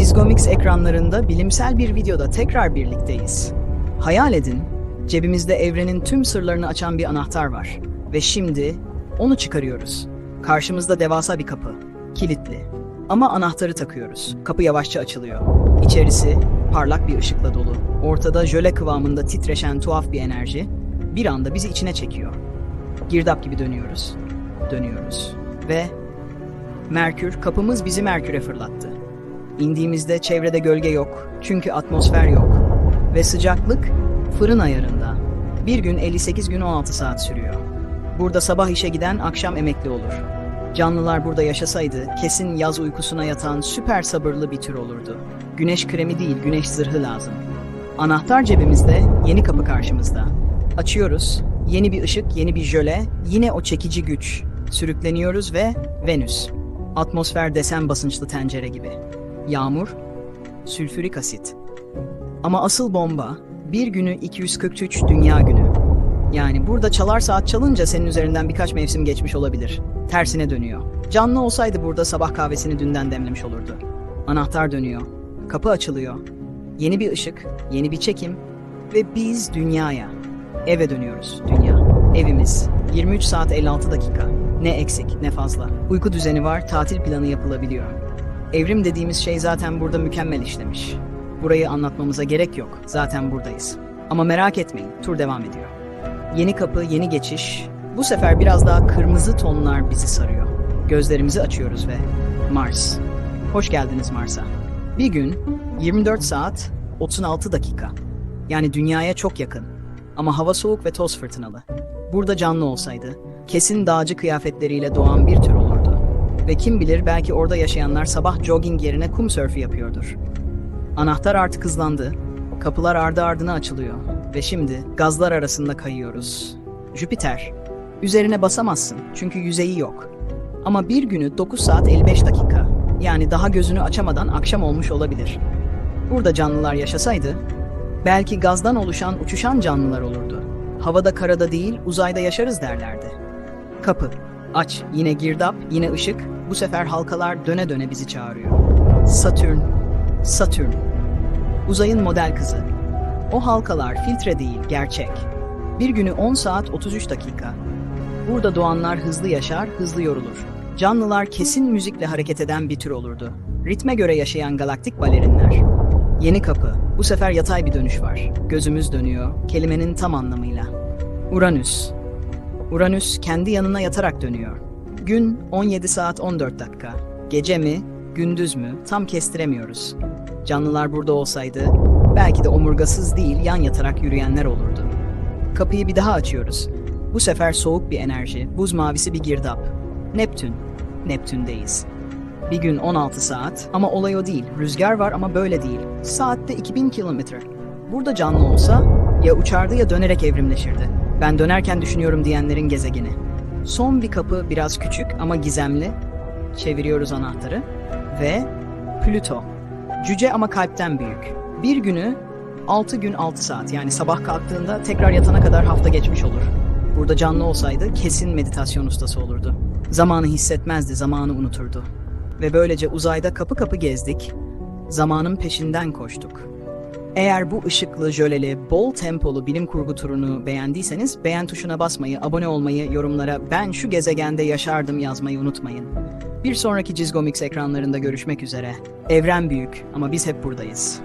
Cizgomix ekranlarında bilimsel bir videoda tekrar birlikteyiz. Hayal edin, cebimizde evrenin tüm sırlarını açan bir anahtar var. Ve şimdi onu çıkarıyoruz. Karşımızda devasa bir kapı, kilitli. Ama anahtarı takıyoruz. Kapı yavaşça açılıyor. İçerisi parlak bir ışıkla dolu. Ortada jöle kıvamında titreşen tuhaf bir enerji bir anda bizi içine çekiyor. Girdap gibi dönüyoruz. Dönüyoruz. Ve Merkür, kapımız bizi Merkür'e fırlattı. İndiğimizde çevrede gölge yok, çünkü atmosfer yok. Ve sıcaklık fırın ayarında. Bir gün 58 gün 16 saat sürüyor. Burada sabah işe giden akşam emekli olur. Canlılar burada yaşasaydı kesin yaz uykusuna yatan süper sabırlı bir tür olurdu. Güneş kremi değil, güneş zırhı lazım. Anahtar cebimizde, yeni kapı karşımızda. Açıyoruz, yeni bir ışık, yeni bir jöle, yine o çekici güç. Sürükleniyoruz ve Venüs. Atmosfer desen basınçlı tencere gibi. Yağmur, sülfürik asit. Ama asıl bomba, bir günü 243 dünya günü. Yani burada çalar saat çalınca senin üzerinden birkaç mevsim geçmiş olabilir. Tersine dönüyor. Canlı olsaydı burada sabah kahvesini dünden demlemiş olurdu. Anahtar dönüyor. Kapı açılıyor. Yeni bir ışık, yeni bir çekim ve biz dünyaya. Eve dönüyoruz dünya. Evimiz. 23 saat 56 dakika. Ne eksik ne fazla. Uyku düzeni var, tatil planı yapılabiliyor. Evrim dediğimiz şey zaten burada mükemmel işlemiş. Burayı anlatmamıza gerek yok. Zaten buradayız. Ama merak etmeyin, tur devam ediyor. Yeni kapı, yeni geçiş. Bu sefer biraz daha kırmızı tonlar bizi sarıyor. Gözlerimizi açıyoruz ve Mars. Hoş geldiniz Mars'a. Bir gün 24 saat 36 dakika. Yani dünyaya çok yakın. Ama hava soğuk ve toz fırtınalı. Burada canlı olsaydı kesin dağcı kıyafetleriyle doğan bir tür. Ve kim bilir belki orada yaşayanlar sabah jogging yerine kum sörfü yapıyordur. Anahtar artık hızlandı. Kapılar ardı ardına açılıyor. Ve şimdi gazlar arasında kayıyoruz. Jüpiter. Üzerine basamazsın çünkü yüzeyi yok. Ama bir günü 9 saat 55 dakika. Yani daha gözünü açamadan akşam olmuş olabilir. Burada canlılar yaşasaydı, belki gazdan oluşan uçuşan canlılar olurdu. Havada karada değil, uzayda yaşarız derlerdi. Kapı. Aç. Yine girdap, yine ışık. Bu sefer halkalar döne döne bizi çağırıyor. Satürn. Satürn. Uzayın model kızı. O halkalar filtre değil, gerçek. Bir günü 10 saat 33 dakika. Burada doğanlar hızlı yaşar, hızlı yorulur. Canlılar kesin müzikle hareket eden bir tür olurdu. Ritme göre yaşayan galaktik balerinler. Yeni kapı. Bu sefer yatay bir dönüş var. Gözümüz dönüyor, kelimenin tam anlamıyla. Uranüs. Uranüs kendi yanına yatarak dönüyor. Gün 17 saat 14 dakika. Gece mi, gündüz mü tam kestiremiyoruz. Canlılar burada olsaydı belki de omurgasız değil yan yatarak yürüyenler olurdu. Kapıyı bir daha açıyoruz. Bu sefer soğuk bir enerji, buz mavisi bir girdap. Neptün. Neptün'deyiz. Bir gün 16 saat ama olay o değil. Rüzgar var ama böyle değil. Saatte 2000 kilometre. Burada canlı olsa ya uçardı ya dönerek evrimleşirdi. Ben dönerken düşünüyorum diyenlerin gezegeni. Son bir kapı biraz küçük ama gizemli. Çeviriyoruz anahtarı. Ve Plüto. Cüce ama kalpten büyük. Bir günü 6 gün 6 saat yani sabah kalktığında tekrar yatana kadar hafta geçmiş olur. Burada canlı olsaydı kesin meditasyon ustası olurdu. Zamanı hissetmezdi, zamanı unuturdu. Ve böylece uzayda kapı kapı gezdik, zamanın peşinden koştuk. Eğer bu ışıklı, jöleli, bol tempolu bilim kurgu turunu beğendiyseniz beğen tuşuna basmayı, abone olmayı, yorumlara ben şu gezegende yaşardım yazmayı unutmayın. Bir sonraki Cizgomix ekranlarında görüşmek üzere. Evren büyük ama biz hep buradayız.